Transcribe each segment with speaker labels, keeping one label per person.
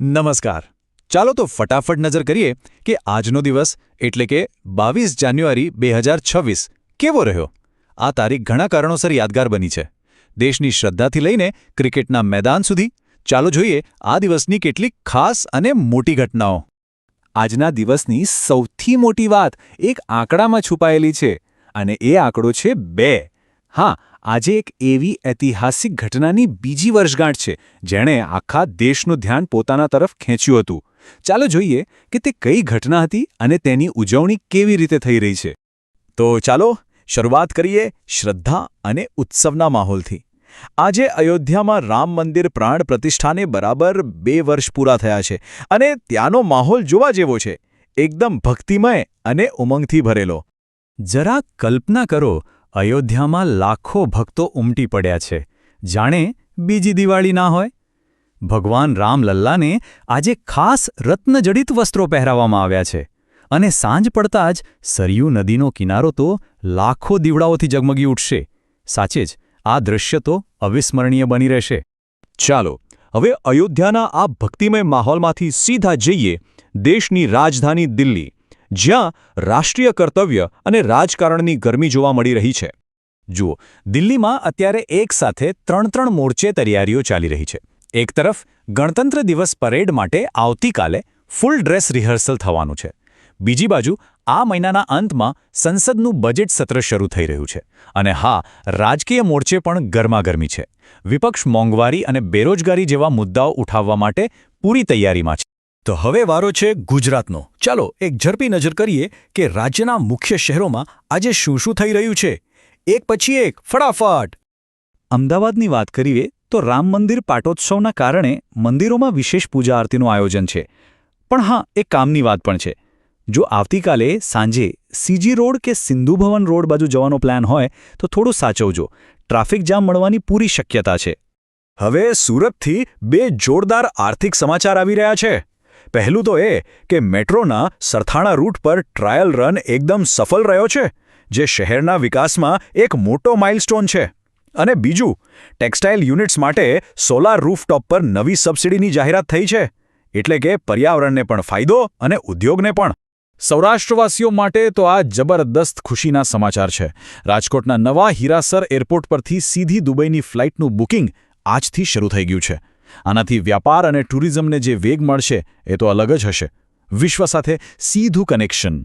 Speaker 1: નમસ્કાર. ચાલો તો ફટાફટ નજર કરીએ કે આજનો દિવસ એટલે કે બાવીસ જાન્યુઆરી બે હજાર છવ્વીસ કેવો રહ્યો? આ તારીખ ઘણા કારણોસર યાદગાર બની છે. દેશની શ્રદ્ધાથી લઈને ક્રિકેટના મેદાન સુધી ચાલો જોઈએ આ દિવસની કેટલીક ખાસ અને મોટી ઘટનાઓ.
Speaker 2: આજના દિવસની સૌથી મોટી વાત એક આંકડામાં છુપાયેલી છે અને એ આંકડો છે બે. હા, આજે એક એવી ઐતિહાસિક ઘટનાની બીજી વર્ષગાંઠ છે, જેણે આખા દેશનું ધ્યાન પોતાના તરફ ખેંચ્યું હતું. ચાલો જોઈએ કે તે કઈ ઘટના હતી અને તેની ઉજવણી કેવી રીતે થઈ રહી છે.
Speaker 1: તો ચાલો શરૂઆત કરીએ શ્રદ્ધા અને ઉત્સવના માહોલથી. આજે અયોધ્યામાં રામ મંદિર પ્રાણ પ્રતિષ્ઠાને બરાબર બે વર્ષ પૂરા થયા છે અને ત્યાંનો માહોલ જોવા જેવો છે. એકદમ ભક્તિમય અને ઉમંગથી ભરેલો.
Speaker 2: જરા કલ્પના કરો અયોધ્યામાં લાખો ભક્તો ઉમટી પડ્યા છે. જાણે બીજી દિવાળી ના હોય? ભગવાન રામલલ્લાને આજે ખાસ રત્નજડિત વસ્ત્રો પહેરાવવામાં આવ્યા છે અને સાંજ પડતા જ સરયુ નદીનો કિનારો તો લાખો દીવડાઓથી ઝગમગી ઉઠશે. સાચે જ, આ દૃશ્ય તો અવિસ્મરણીય બની રહેશે.
Speaker 1: ચાલો, હવે અયોધ્યાના આ ભક્તિમય માહોલમાંથી સીધા જઈએ દેશની રાજધાની દિલ્હી. જ્યાં રાષ્ટ્રીય કર્તવ્ય અને રાજકારણની ગરમી જોવા મળી રહી છે. જુઓ, દિલ્હીમાં અત્યારે એક સાથે ત્રણ ત્રણ મોરચે તૈયારીઓ ચાલી રહી છે. એક તરફ, ગણતંત્ર દિવસ પરેડ માટે આવતીકાલે ફૂલ ડ્રેસ રિહર્સલ થવાનું છે. બીજી બાજુ, આ મહિનાના અંતમાં સંસદનું બજેટ સત્ર શરૂ થઈ રહ્યું છે. અને હા, રાજકીય મોરચે પણ ગરમાગરમી છે. વિપક્ષ મોંઘવારી અને બેરોજગારી જેવા મુદ્દાઓ ઉઠાવવા માટે પૂરી તૈયારીમાં છે. તો હવે વારો છે ગુજરાતનો. ચાલો એક ઝડપી નજર કરીએ કે રાજ્યના મુખ્ય શહેરોમાં આજે શું શું થઈ રહ્યું છે. એક પછી એક, ફટાફટ.
Speaker 2: અમદાવાદની વાત કરીએ તો રામ મંદિર પાટોત્સવના કારણે મંદિરોમાં વિશેષ પૂજા આરતીનું આયોજન છે. પણ હા, એક કામની વાત પણ છે. જો આવતીકાલે સાંજે સીજી રોડ કે સિંધુ ભવન રોડ બાજુ જવાનો પ્લાન હોય, તો થોડું સાચવજો. ટ્રાફિક જામ મળવાની પૂરી શક્યતા છે.
Speaker 1: હવે સુરતથી બે જોરદાર આર્થિક સમાચાર આવી રહ્યા છે. પહેલું તો એ કે મેટ્રોના સરથાણા રૂટ પર ટ્રાયલ રન એકદમ સફળ રહ્યો છે, જે શહેરના વિકાસમાં એક મોટો માઇલસ્ટોન છે. અને બીજું, ટેક્સટાઇલ યુનિટ્સ માટે સોલાર રૂફટોપ પર નવી સબસિડીની જાહેરાત થઈ છે, એટલે કે પર્યાવરણને પણ ફાયદો અને ઉદ્યોગને પણ. સૌરાષ્ટ્રવાસીઓ માટે તો આ જબરદસ્ત ખુશીના સમાચાર છે. રાજકોટના નવા હીરાસર એરપોર્ટ પરથી સીધી દુબઈની ફ્લાઇટનું બુકિંગ આજથી શરૂ થઈ ગયું છે. આનાથી વ્યાપાર અને ટુરિઝમને જે વેગ મળશે, એ તો અલગ જ હશે. વિશ્વ સાથે સીધું કનેક્શન.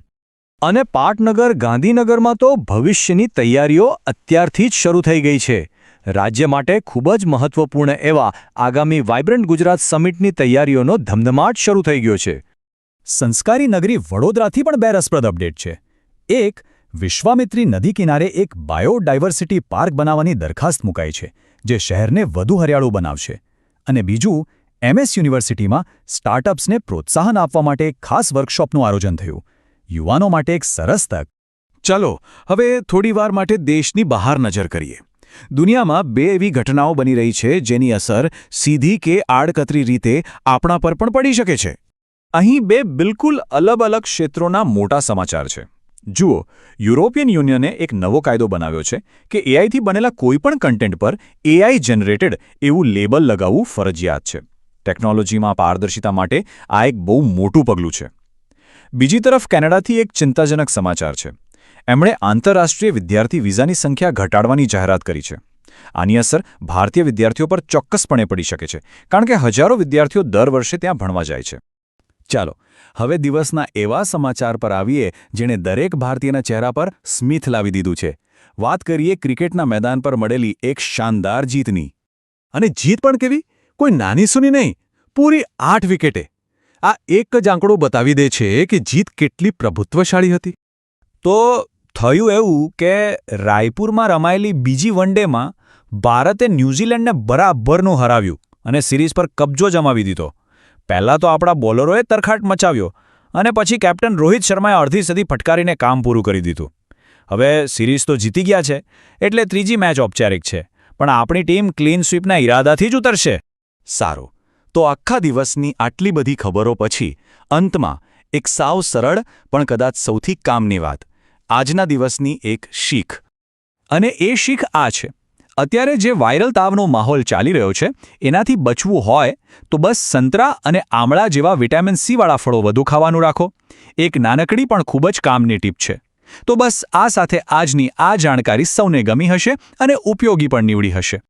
Speaker 1: અને પાટનગર ગાંધીનગરમાં તો ભવિષ્યની તૈયારીઓ અત્યારથી જ શરૂ થઈ ગઈ છે. રાજ્ય માટે ખૂબ જ મહત્વપૂર્ણ એવા આગામી વાઇબ્રન્ટ ગુજરાત સમિટની તૈયારીઓનો ધમધમાટ શરૂ થઈ ગયો છે. સંસ્કારી નગરી વડોદરાથી પણ બે રસપ્રદ અપડેટ છે. એક, વિશ્વામિત્રી નદી કિનારે એક બાયોડાયવર્સિટી પાર્ક બનાવવાની દરખાસ્ત મુકાઈ છે, જે શહેરને વધુ હરિયાળું બનાવશે. અને બીજું એમએસ યુનિવર્સિટીમાં સ્ટાર્ટઅપ્સને પ્રોત્સાહન આપવા માટે એક ખાસ વર્કશોપનું આયોજન થયું. યુવાનો માટે એક સરસ તક. ચલો, હવે થોડીવાર માટે દેશની બહાર નજર કરીએ. દુનિયામાં બે એવી ઘટનાઓ બની રહી છે જેની અસર સીધી કે આડકતરી રીતે આપણા પર પણ પડી શકે છે. અહીં બે બિલકુલ અલગ અલગ ક્ષેત્રોના મોટા સમાચાર છે. જુઓ, યુરોપિયન યુનિયને એક નવો કાયદો બનાવ્યો છે કે એઆઈથી બનેલા કોઈપણ કન્ટેન્ટ પર એઆઈ જનરેટેડ એવું લેબલ લગાવવું ફરજિયાત છે. ટેકનોલોજીમાં પારદર્શિતા માટે આ એક બહુ મોટું પગલું છે. બીજી તરફ કેનેડાથી એક ચિંતાજનક સમાચાર છે. એમણે આંતરરાષ્ટ્રીય વિદ્યાર્થી વિઝાની સંખ્યા ઘટાડવાની જાહેરાત કરી છે. આની અસર ભારતીય વિદ્યાર્થીઓ પર ચોક્કસપણે પડી શકે છે, કારણ કે હજારો વિદ્યાર્થીઓ દર વર્ષે ત્યાં ભણવા જાય છે. ચાલો, હવે દિવસના એવા સમાચાર પર આવીએ જેણે દરેક ભારતીયના ચહેરા પર સ્મિથ લાવી દીધું છે. વાત કરીએ ક્રિકેટના મેદાન પર મળેલી એક શાનદાર જીતની. અને જીત પણ કેવી? કોઈ નાની સુની નહીં, પૂરી આઠ વિકેટે. આ એક જ આંકડો બતાવી દે છે કે જીત કેટલી પ્રભુત્વશાળી હતી. તો થયું એવું કે રાયપુરમાં રમાયેલી બીજી વન ડેમાં ભારતે ન્યૂઝીલેન્ડને બરાબરનું હરાવ્યું અને સિરીઝ પર કબજો જમાવી દીધો. પહેલાં તો આપણા બોલરોએ તરખાટ મચાવ્યો અને પછી કેપ્ટન રોહિત શર્માએ અડધી સદી ફટકારીને કામ પૂરું કરી દીધું. હવે સિરીઝ તો જીતી ગયા છે, એટલે ત્રીજી મેચ ઔપચારિક છે, પણ આપણી ટીમ ક્લીન સ્વીપના ઈરાદાથી જ ઉતરશે. સારું, તો આખા દિવસની આટલી બધી ખબરો પછી અંતમાં એક સાવ સરળ પણ કદાચ સૌથી કામની વાત, આજના દિવસની એક શીખ. અને એ શીખ આ છે. અત્યારે જે વાયરલ તાવનો માહોલ ચાલી રહ્યો છે, એનાથી બચવું હોય તો બસ સંતરા અને આમળા જેવા વિટામિન સી વાળા ફળો વધુ ખાવાનું રાખો. એક નાનકડી પણ ખૂબ જ કામની ટીપ છે. તો બસ આ સાથે આજની આ જાણકારી સૌને ગમી હશે અને ઉપયોગી પણ નીવડી હશે.